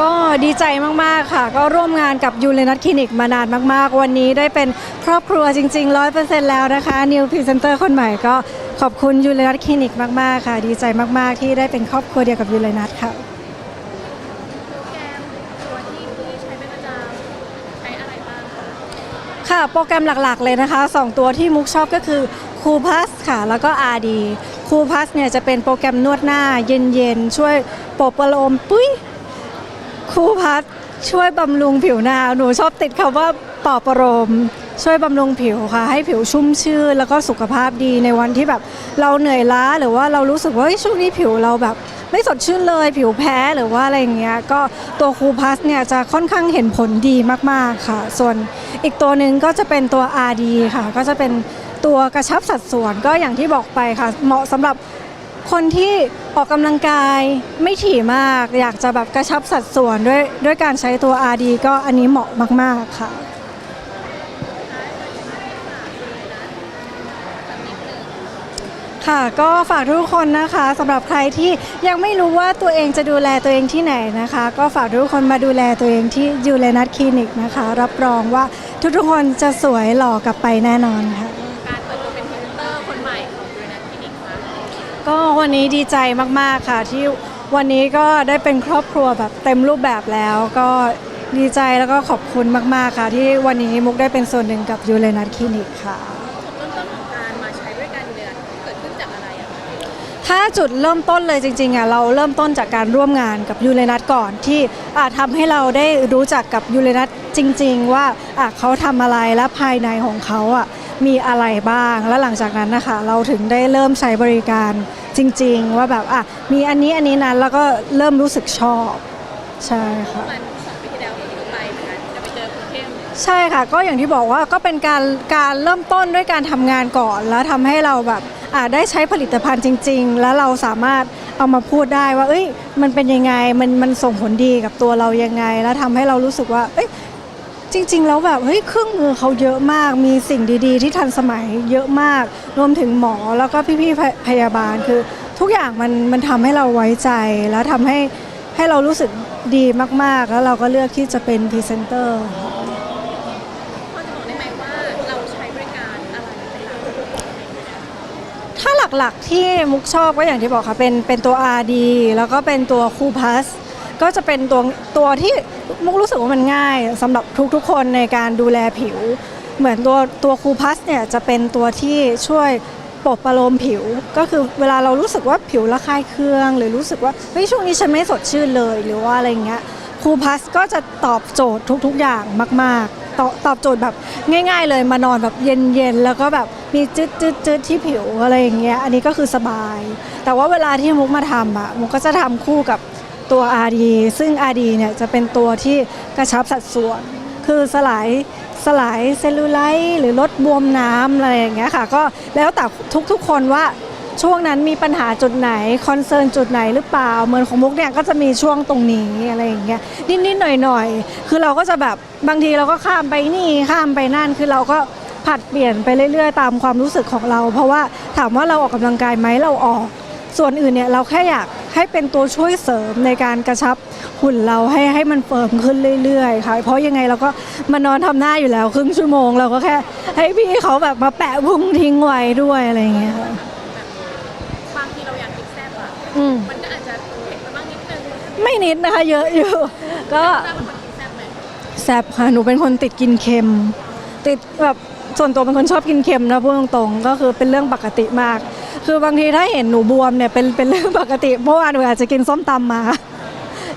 ก็ดีใจมาก ๆ ค่ะ ก็ร่วมงานกับยูเรนัทคลินิกมานานมาก ๆ วันนี้ได้เป็นครอบครัวจริง ๆ 100%แล้วนะคะนิวพรีเซนเตอร์คนใหม่ก็ขอบคุณยูเรนัทคลินิกมาก ๆ ค่ะ ดีใจมาก ๆ ที่ได้เป็นครอบครัวเดียวกับยูเรนัทค่ะโปรแกรมตัวที่พี่ใช้เป็นประจำใช้อะไรบ้างคะค่ะ โปรแกรมหลัก ๆ เลยนะคะ 2 ตัวที่มุกชอบก็คือคูพัสค่ะ แล้วก็ RD คูพัสเนี่ยจะเป็นโปรแกรมนวดหน้าเย็น ๆ ช่วยปลอบประโลมปุ้ย คูพัสช่วยบำรุงผิวหน้าหนูชอบติดคำว่าปอบประโลมช่วยบำรุงผิวค่ะ ให้ผิวชุ่มชื่นแล้วก็สุขภาพดีในวันที่แบบเราเหนื่อยล้าหรือว่าเรารู้สึกว่าช่วงนี้ผิวเราแบบ ไม่สดชื่นเลยผิวแพ้หรือว่าอะไรอย่างเงี้ยก็ตัวคูพัสเนี่ยจะค่อนข้างเห็นผลดีมากๆค่ะ ส่วนอีกตัวหนึ่งก็จะเป็นตัว RD ค่ะ ก็จะเป็นตัวกระชับสัดส่วนก็อย่างที่บอกไปค่ะ เหมาะสำหรับ คนที่ออกกำลังกายไม่ถี่มาก อยากจะแบบกระชับสัดส่วนด้วยด้วยการใช้ตัว RD ก็อันนี้เหมาะมาก ๆ ค่ะ ค่ะก็ฝากทุกคนนะคะสำหรับใครที่ยังไม่รู้ว่าตัวเองจะดูแลตัวเองที่ไหนนะคะ ก็ฝากทุกคนมาดูแลตัวเองที่ยูเลนัทคลินิกนะคะ รับรองว่าทุกๆคนจะสวยหล่อกลับไปแน่นอนค่ะ ก็วันนี้ดีใจมากๆค่ะ ที่วันนี้ก็ได้เป็นครอบครัวแบบเต็มรูปแบบแล้ว ก็ดีใจแล้วก็ขอบคุณมากๆค่ะ ที่วันนี้มุกได้เป็นส่วนหนึ่งกับยูเลนัทคลินิกค่ะจุดเริ่มต้นของการมาใช้บริการอยู่เลยเกิดขึ้นจากอะไรอะคะถ้าจุดเริ่มต้นเลยจริงๆอะเราเริ่มต้นจากการร่วมงานกับยูเรนัทก่อนที่อาจทำให้เราได้รู้จักกับยูเรนัทจริง ๆ ว่าอะเขาทำอะไรและภายในของเขาอะ มีอะไรบ้าง แล้วหลังจากนั้นนะคะ เราถึงได้เริ่มใช้บริการจริง ๆ ว่าแบบอะมีอันนี้อันนี้นั้นแล้วก็เริ่มรู้สึกชอบ ใช่ค่ะประมันสองปีที่แล้วที่ไปเหมือนกันจะไปเจอคุณเข้มใช่ค่ะก็อย่างที่บอกว่าก็เป็นการการเริ่มต้นด้วยการทำงานก่อน แล้วทำให้เราแบบอ่าได้ใช้ผลิตภัณฑ์จริง ๆ แล้วเราสามารถเอามาพูดได้ว่า เอ้ยมันเป็นยังไงมันมันส่งผลดีกับตัวเรายังไง แล้วทำให้เรารู้สึกว่าเอ้ย จริง ๆ แล้วแบบเฮ้ยเครื่องมือเขาเยอะมาก มีสิ่งดีๆ ที่ทันสมัยเยอะมาก รวมถึงหมอแล้วก็พี่ๆพยพยาบาลคือ ทุกอย่างมันมันทำให้เราไว้ใจแล้วทำให้ให้เรารู้สึกดีมากๆ แล้วเราก็เลือกที่จะเป็นพรีเซนเตอร์พอจะบอกได้ไหมว่าเราใช้บริการอะไรเป็นหลักถ้าหลักๆที่มุกชอบก็อย่างที่บอกค่ะเป็นเป็นตัว RD แล้วก็เป็นตัวคูพัส ก็จะเป็นตัวตัวที่มุกรู้สึกว่ามันง่ายสำหรับทุกๆคนในการดูแลผิว เหมือนตัวตัวคูพัสเนี่ยจะเป็นตัวที่ช่วยปลอบประโลมผิว ก็คือเวลาเรารู้สึกว่าผิวระคายเคือง หรือรู้สึกว่าเฮ้ยช่วงนี้ฉันไม่สดชื่นเลยหรือว่าอะไรเงี้ยคูพัสก็จะตอบโจทย์ทุกๆอย่างมากๆตอบตอบโจทย์แบบง่าย ๆ เลยมานอนแบบเย็นๆแล้วก็แบบมีจืดจืดจืดที่ผิวอะไรอย่างเงี้ยอันนี้ก็คือสบาย แต่ว่าเวลาที่มุกมาทำอะมุกก็จะทำคู่กับ ตัว RD ซึ่ง RD เนี่ยจะเป็นตัวที่กระชับสัดส่วน คือสลายสลายเซลลูไลท์หรือลดบวมน้ำอะไรอย่างเงี้ยค่ะ ก็แล้วแต่ทุกๆคนว่าช่วงนั้นมีปัญหาจุดไหน คอนเซิร์นจุดไหนหรือเปล่าเหมือนของมุกเนี่ยก็จะมีช่วงตรงนี้อะไรอย่างเงี้ยนิดๆหน่อยๆ คือเราก็จะแบบบางทีเราก็ข้ามไปนี่ข้ามไปนั่นคือเราก็ผัดเปลี่ยนไปเรื่อยๆ ตามความรู้สึกของเรา เพราะว่าถามว่าเราออกกำลังกายไหมเราออก ส่วนอื่นเนี่ยเราแค่อยาก ให้เป็นตัวช่วยเสริมในการกระชับหุ่นเราให้ให้มันเฟิร์มขึ้นเรื่อยๆค่ะเพราะยังไงเราก็มานอนทำหน้าอยู่แล้วครึ่งชั่วโมงเราก็แค่ให้พี่เขาแบบมาแปะพุงทิ้งไว้ด้วยอะไรอย่างเงี้ยค่ะบางทีเราอยากกินแซ่บอะอืมมันก็อาจจะเผ็ดไปบ้างนิดนึงไม่นิดนะคะเยอะอยู่ก็ทราบว่าคนกินแซ่บไหมแซบค่ะหนูเป็นคนติดกินเค็ม ติดแบบส่วนตัวเป็นคนชอบกินเค็มนะพูดตรงๆ ก็คือเป็นเรื่องปกติมาก คือบางทีถ้าเห็นหนูบวมเนี่ยเป็นเป็นเรื่องปกติเพราะว่าหนูอาจจะกินส้มตำมา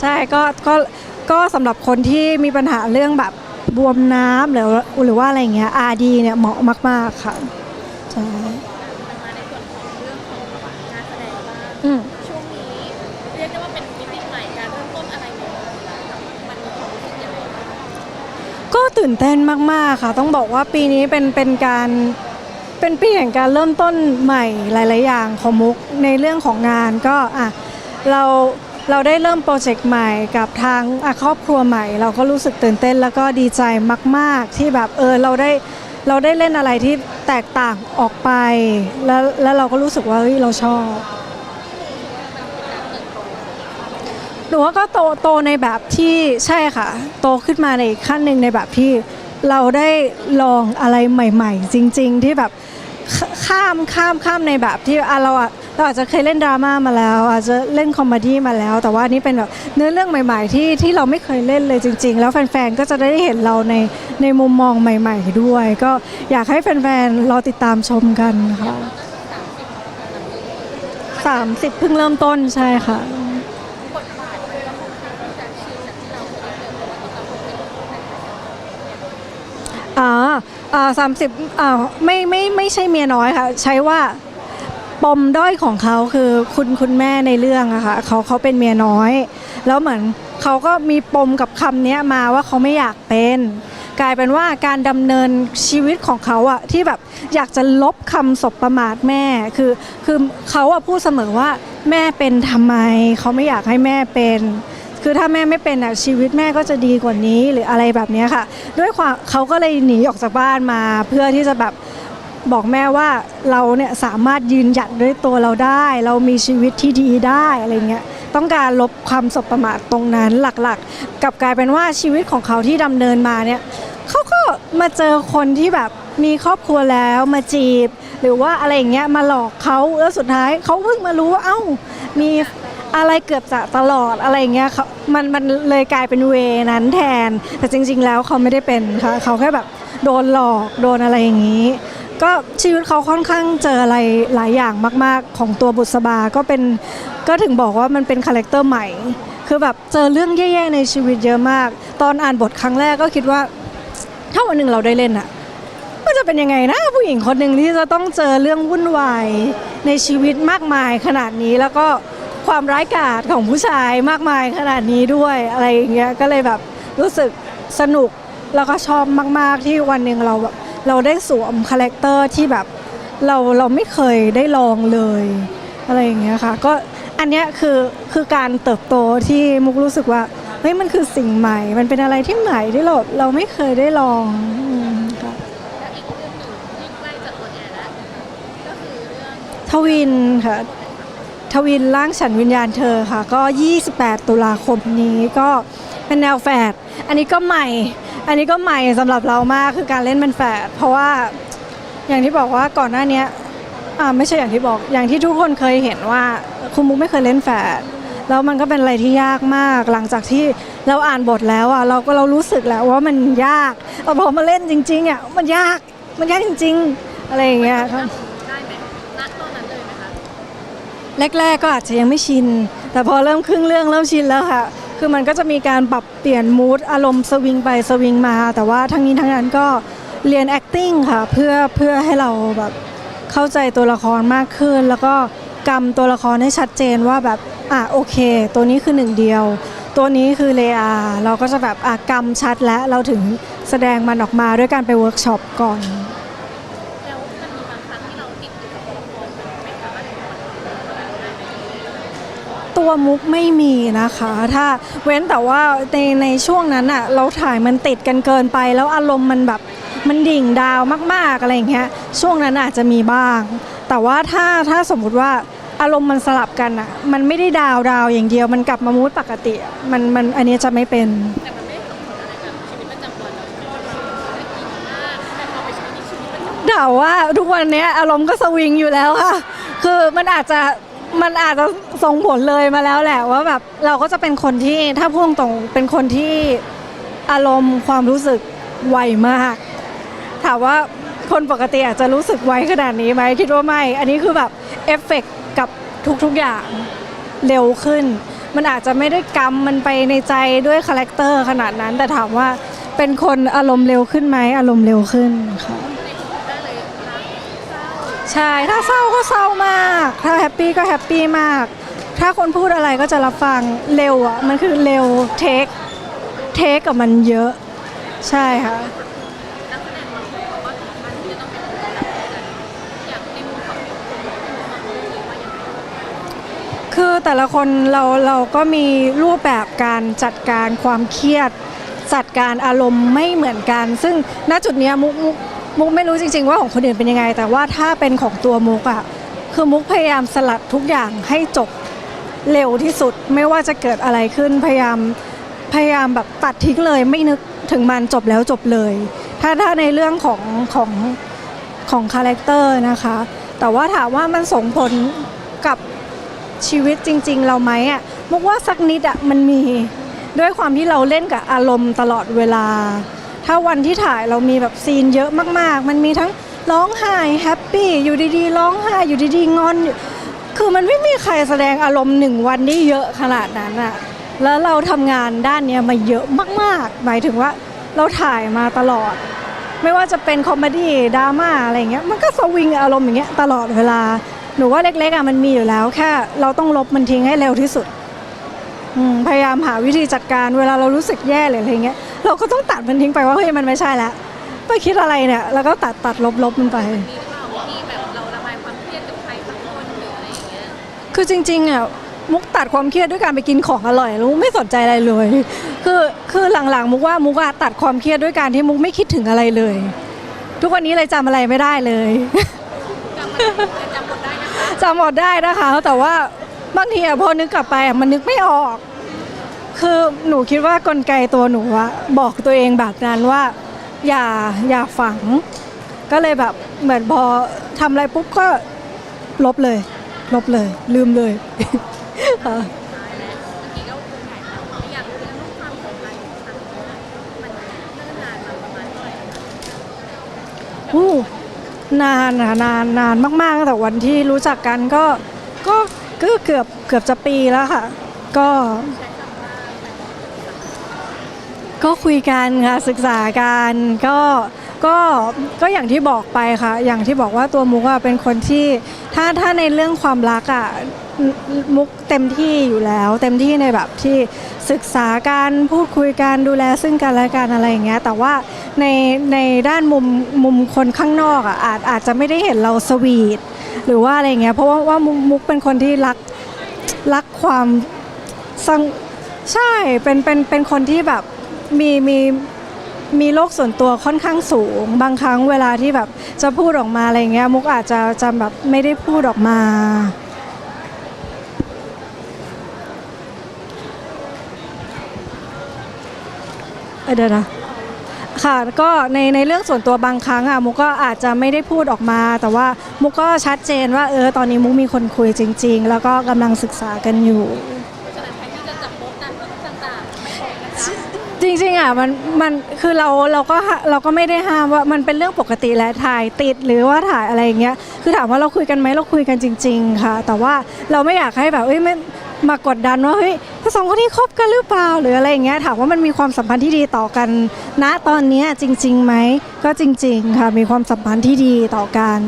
ใช่ก็ก็ก็สำหรับคนที่มีปัญหาเรื่องแบบบวมน้ำหรือหรือว่าอะไรอย่างเงี้ยอาดีเนี่ยเหมาะมาก ๆ ค่ะใช่มันมาในส่วนของเรื่องของงานแสดงบ้างอืม ช่วงนี้เรียกได้ว่าเป็นมิติใหม่การเริ่มต้นอะไรใหม่ๆมันมีความรู้สึกยังไงบ้างก็ตื่นเต้นมาก ๆ ค่ะ ต้องบอกว่าปีนี้เป็นเป็นการ เป็นปีแห่งการเริ่มต้นใหม่หลาย ๆ อย่างของมุกในเรื่องของงานก็อะเราเราได้เริ่มโปรเจกต์ใหม่กับทางครอบครัวใหม่ เราก็รู้สึกตื่นเต้นแล้วก็ดีใจมาก ๆ ที่แบบเออเราได้เราได้เล่นอะไรที่แตกต่างออกไป แล้วแล้วเราก็รู้สึกว่าเฮ้ยเราชอบหนูว่าก็โตโตในแบบที่ใช่ค่ะ โตขึ้นมาในอีกขั้นหนึ่งในแบบที่เราได้ลองอะไรใหม่ ๆ จริง ๆ ที่แบบ ข้ามข้ามข้ามในแบบที่อะเราอะเราอาจจะเคยเล่นดราม่ามาแล้ว อาจจะเล่นคอมเมดี้มาแล้ว แต่ว่านี่เป็นแบบเนื้อเรื่องใหม่ ๆ ที่ที่เราไม่เคยเล่นเลยจริง ๆ แล้วแฟนๆก็จะได้เห็นเราในในมุมมองใหม่ ๆ ด้วย ก็อยากให้แฟนๆรอติดตามชมกันค่ะสามสิบเพิ่งเริ่มต้นใช่ค่ะ อ่าอ่าสามสิบอ่าไม่ไม่ไม่ใช่เมียน้อยค่ะ ใช้ว่าปมด้อยของเขาคือคุณคุณแม่ในเรื่องอะค่ะเขาเขาเป็นเมียน้อย แล้วเหมือนเขาก็มีปมกับคำเนี้ยมาว่าเขาไม่อยากเป็น กลายเป็นว่าการดำเนินชีวิตของเขาอะที่แบบอยากจะลบคำสบประมาทแม่คือคือเขาอะพูดเสมอว่าแม่เป็นทำไม เขาไม่อยากให้แม่เป็น คือถ้าแม่ไม่เป็นอะชีวิตแม่ก็จะดีกว่านี้หรืออะไรแบบนี้ค่ะ ด้วยความเขาก็เลยหนีออกจากบ้านมา เพื่อที่จะแบบบอกแม่ว่าเราเนี่ยสามารถยืนหยัดด้วยตัวเราได้ เรามีชีวิตที่ดีได้อะไรเงี้ยต้องการลบความสบประมาทตรงนั้นหลักๆกับกลายเป็นว่าชีวิตของเขาที่ดำเนินมาเนี่ยเขาก็มาเจอคนที่แบบมีครอบครัวแล้วมาจีบ หรือว่าอะไรอย่างเงี้ยมาหลอกเขาแล้วสุดท้ายเขาเพิ่งมารู้ว่าเอ้ามี อะไรเกือบจะตลอดอะไรอย่างเงี้ยเขามันมันเลยกลายเป็นเวนั้นแทน แต่จริง ๆ แล้วเขาไม่ได้เป็นค่ะเขาแค่แบบโดนหลอกโดนอะไรอย่างนี้ ก็ชีวิตเขาค่อนข้างเจออะไรหลายอย่างมาก ๆ ของตัวบุษบาก็เป็นก็ถึงบอกว่ามันเป็นคาแรคเตอร์ใหม่ คือแบบเจอเรื่องแย่ๆในชีวิตเยอะมาก ตอนอ่านบทครั้งแรกก็คิดว่า ถ้าวันหนึ่งเราได้เล่นอะมันจะเป็นยังไงนะผู้หญิงคนหนึ่งที่จะต้องเจอเรื่องวุ่นวายในชีวิตมากมายขนาดนี้แล้วก็ ความร้ายกาจของผู้ชายมากมายขนาดนี้ด้วยอะไรอย่างเงี้ยก็เลยแบบรู้สึกสนุกแล้วก็ชอบมาก ๆ ที่วันหนึ่งเราแบบเราได้สวมคาแรคเตอร์ที่แบบเราเราไม่เคยได้ลองเลยอะไรอย่างเงี้ยค่ะก็อันเนี้ยคือคือการเติบโตที่มุกรู้สึกว่าเฮ้ยมันคือสิ่งใหม่ มันเป็นอะไรที่ใหม่ที่เราเราไม่เคยได้ลองอืมค่ะและอีกเรื่องหนึ่งที่ใกล้จะออนแอร์แล้วก็คือเรื่องทวินค่ะ ทวินร่างฉันวิญญาณเธอค่ะ ก็ 28 ตุลาคมนี้ก็เป็นแนวแฝดอันนี้ก็ใหม่ อันนี้ก็ใหม่สำหรับเรามากคือการเล่นเป็นแฝดเพราะว่าอย่างที่บอกว่าก่อนหน้านี้อ่าไม่ใช่อย่างที่บอกอย่างที่ทุกคนเคยเห็นว่าคุณมุกไม่เคยเล่นแฝดแล้วมันก็เป็นอะไรที่ยากมาก หลังจากที่เราอ่านบทแล้วอะเราก็เรารู้สึกแล้วว่ามันยากแต่พอมาเล่นจริงๆอะมันยากมันยากจริง ๆ อะไรอย่างเงี้ยค่ะได้ไหมณตอนนั้นเลยไหมคะ แรก ๆ ก็อาจจะยังไม่ชิน แต่พอเริ่มครึ่งเรื่องเริ่มชินแล้วค่ะ คือมันก็จะมีการปรับเปลี่ยนมูดอารมณ์สวิงไปสวิงมา แต่ว่าทั้งนี้ทั้งนั้นก็เรียน acting ค่ะ เพื่อเพื่อให้เราแบบเข้าใจตัวละครมากขึ้น แล้วก็กำตัวละครให้ชัดเจนว่าแบบอะโอเค ตัวนี้คือหนึ่งเดียว ตัวนี้คือเลอาเราก็จะแบบอะกำชัดแล้วเราถึงแสดงมันออกมาด้วยการไปเวิร์กช็อปก่อน แล้วมันมีบางครั้งที่เราติดอยู่กับตัวละครมันไม่สามารถจะปล่อยมันได้ไหม ตัวมุกไม่มีนะคะ ถ้าเว้นแต่ว่าในในช่วงนั้นอะเราถ่ายมันติดกันเกินไป แล้วอารมณ์มันแบบมันดิ่งดาวมากๆอะไรอย่างเงี้ยช่วงนั้นอาจจะมีบ้าง แต่ว่าถ้าถ้าสมมุติว่าอารมณ์มันสลับกันอะมันไม่ได้ดาวดาวอย่างเดียวมันกลับมามูดปกติมันมันอันนี้จะไม่เป็นแต่ไม่ได้ส่งผลอะไรกับชีวิตประจำวันเราชีวิตประจำวันเราได้ดีมากแต่พอไปใช้ในชีวิตประจำวันด่าว่าทุกวันนี้อารมณ์ก็สวิงอยู่แล้วค่ะ คือมันอาจจะ มันอาจจะส่งผลเลยมาแล้วแหละว่าแบบเราก็จะเป็นคนที่ถ้าพูดตรงเป็นคนที่อารมณ์ความรู้สึกไวมาก ถามว่าคนปกติอาจจะรู้สึกไวขนาดนี้ไหมคิดว่าไม่ อันนี้คือแบบเอฟเฟกต์กับทุกๆอย่างเร็วขึ้น มันอาจจะไม่ได้กำมันไปในใจด้วยคาแรคเตอร์ขนาดนั้น แต่ถามว่าเป็นคนอารมณ์เร็วขึ้นไหมอารมณ์เร็วขึ้นค่ะ ในทุกๆได้เลยรักเศร้า ใช่ถ้าเศร้าก็เศร้ามาก ถ้าแฮปปี้ก็แฮปปี้มาก ถ้าคนพูดอะไรก็จะรับฟังเร็วอะมันคือเร็วเทคเทคกับมันเยอะ ใช่ค่ะคือแต่ละคนเราเราก็มีรูปแบบการจัดการความเครียดจัดการอารมณ์ไม่เหมือนกัน ซึ่งณจุดนี้มุกมุก มุกไม่รู้จริง ๆ ว่าของคนอื่นเป็นยังไง แต่ว่าถ้าเป็นของตัวมุกอะคือมุกพยายามสลัดทุกอย่างให้จบเร็วที่สุดไม่ว่าจะเกิดอะไรขึ้นพยายามพยายามแบบตัดทิ้งเลยไม่นึกถึงมันจบแล้วจบเลย ถ้าถ้าในเรื่องของของของคาแรคเตอร์นะคะ แต่ว่าถามว่ามันส่งผลกับชีวิตจริง ๆ เราไหมอะมุกว่าสักนิดอะมันมีด้วยความที่เราเล่นกับอารมณ์ตลอดเวลา ถ้าวันที่ถ่ายเรามีแบบซีนเยอะมาก ๆ มันมีทั้งร้องไห้แฮปปี้อยู่ดีๆร้องไห้อยู่ดีๆงอนอคือมันไม่มีใครแสดงอารมณ์หนึ่งวันได้เยอะขนาดนั้นอะแล้วเราทำงานด้านเนี้ยมาเยอะมาก ๆ หมายถึงว่าเราถ่ายมาตลอด ไม่ว่าจะเป็นคอมเมดี้ดราม่าอะไรเงี้ยมันก็สวิงอารมณ์อย่างเงี้ยตลอดเวลาหนูว่าเล็กๆอะมันมีอยู่แล้วแค่เราต้องลบมันทิ้งให้เร็วที่สุด อืมพยายามหาวิธีจัดการเวลาเรารู้สึกแย่หรืออะไรเงี้ยเราก็ต้องตัดมันทิ้งไปว่าเฮ้ยมันไม่ใช่แล้วไปคิดอะไรเนี่ยแล้วก็ตัดตัดลบลบมันไป มีหรือเปล่าที่แบบเราระบายความเครียดกับใครสักคนหรืออะไรอย่างเงี้ยคือจริงๆอะมุกตัดความเครียดด้วยการไปกินของอร่อยแล้วมุกไม่สนใจอะไรเลย คือคือหลังๆ มุกว่ามุกอะตัดความเครียดด้วยการที่มุกไม่คิดถึงอะไรเลย ทุกวันนี้เลยจำอะไรไม่ได้เลย จำมันจำบทได้นะคะ จำหมดได้นะคะ แต่ว่า บางทีอะพอนึกกลับไปอะมันนึกไม่ออก คือหนูคิดว่ากลไกตัวหนูอะบอกตัวเองแบบนั้นว่า อย่าอย่าฝัง ก็เลยแบบเหมือนพอทำอะไรปุ๊บก็ลบเลย ลบเลย ลืมเลยค่ะตายแล้วเมื่อกี้ก็คงถ่ายแล้วอยากรู้ความสัมพันธ์ของทั้งคู่มันนานมาประมาณเท่าไหร่คะอู้นานอะนานนานมากๆตั้งแต่วันที่รู้จักกันก็ก็ ก็เกือบเกือบจะปีแล้วค่ะ ก็ ก็คุยกันค่ะศึกษากันก็ก็ก็อย่างที่บอกไปค่ะ อย่างที่บอกว่าตัวมุกอะเป็นคนที่ถ้าถ้าในเรื่องความรักอะมุกเต็มที่อยู่แล้ว เต็มที่ในแบบที่ศึกษาการพูดคุยกันดูแลซึ่งกันและกันอะไรอย่างเงี้ยแต่ว่าในในด้านมุมมุมคนข้างนอกอะอาจอาจจะไม่ได้เห็นเราสวีท หรือว่าอะไรเงี้ยเพราะว่าว่ามุกเป็นคนที่รักรักความสังใช่เป็นเป็นเป็นคนที่แบบมีมีมีโลกส่วนตัวค่อนข้างสูง บางครั้งเวลาที่แบบจะพูดออกมาอะไรเงี้ยมุกอาจจะจะแบบไม่ได้พูดออกมาอ้ยเดี๋ยวนะ ค่ะก็ในในเรื่องส่วนตัวบางครั้งอะมุกก็อาจจะไม่ได้พูดออกมา แต่ว่ามุกก็ชัดเจนว่าเออตอนนี้มุกมีคนคุยจริง ๆ แล้วก็กำลังศึกษากันอยู่เพราะฉะนั้นใครที่จะจับโป๊กนั้นต่างจริงๆอะมันมันคือเราเราก็เราก็ไม่ได้ห้ามว่ามันเป็นเรื่องปกติแหละถ่ายติดหรือว่าถ่ายอะไรอย่างเงี้ยคือถามว่าเราคุยกันไหมเราคุยกันจริง ๆ ค่ะ แต่ว่าเราไม่อยากให้แบบเอ้ยไม่ มากดดันว่าเฮ้ยถ้าสองคนนี้คบกันหรือเปล่าหรืออะไรอย่างเงี้ยถามว่ามันมีความสัมพันธ์ที่ดีต่อกัน ณตอนเนี้ยจริงๆไหมก็จริง ๆ ค่ะมีความสัมพันธ์ที่ดีต่อกัน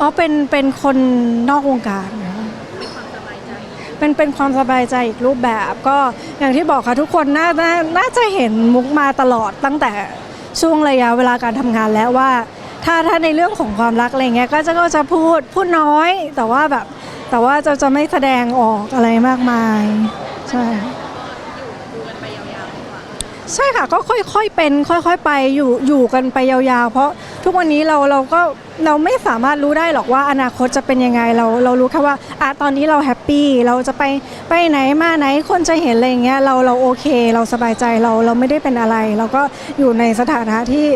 อ๋อเป็นเป็นคนนอกวงการเป็นความสบายใจเป็นเป็นความสบายใจอีกรูปแบบก็อย่างที่บอกค่ะทุกคนน่าน่าน่าจะเห็นมุกมาตลอดตั้งแต่ช่วงระยะเวลาการทำงานแล้วว่า ถ้าถ้าในเรื่องของความรักอะไรเงี้ยก็จะก็จะพูดพูดน้อย แต่ว่าแบบแต่ว่าจะจะไม่แสดงออกอะไรมากมาย ใช่ใช่ค่ะก็ค่อยๆเป็นค่อยๆไปอยู่อยู่กันไปยาวๆ เพราะทุกวันนี้เราเราก็เราไม่สามารถรู้ได้หรอกว่าอนาคตจะเป็นยังไงเราเรารู้แค่ว่าอะตอนนี้เราแฮปปี้เราจะไปไปไหนมาไหนคนจะเห็นอะไรอย่างเงี้ยเราเราโอเค เราสบายใจเราเราไม่ได้เป็นอะไร เราก็อยู่ในสถานะที่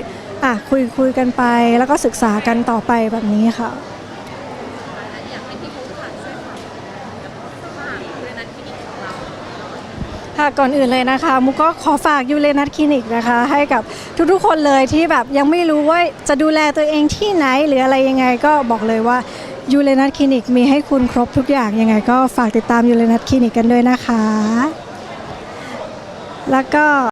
อะคุยคุยกันไปแล้วก็ศึกษากันต่อไปแบบนี้ค่ะ อยากให้พี่มุกค่ะช่วยฝากฝากเรื่องนั้นคลินิกของเรา ค่ะก่อนอื่นเลยนะคะมุกก็ขอฝากยูเรนัทคลินิกนะคะ ให้กับทุกๆคนเลยที่แบบยังไม่รู้ว่าจะดูแลตัวเองที่ไหนหรืออะไรยังไงก็บอกเลยว่ายูเรนัทคลินิกมีให้คุณครบทุกอย่างยังไงก็ฝากติดตามยูเรนัทคลินิกกันด้วยนะคะ แล้วก็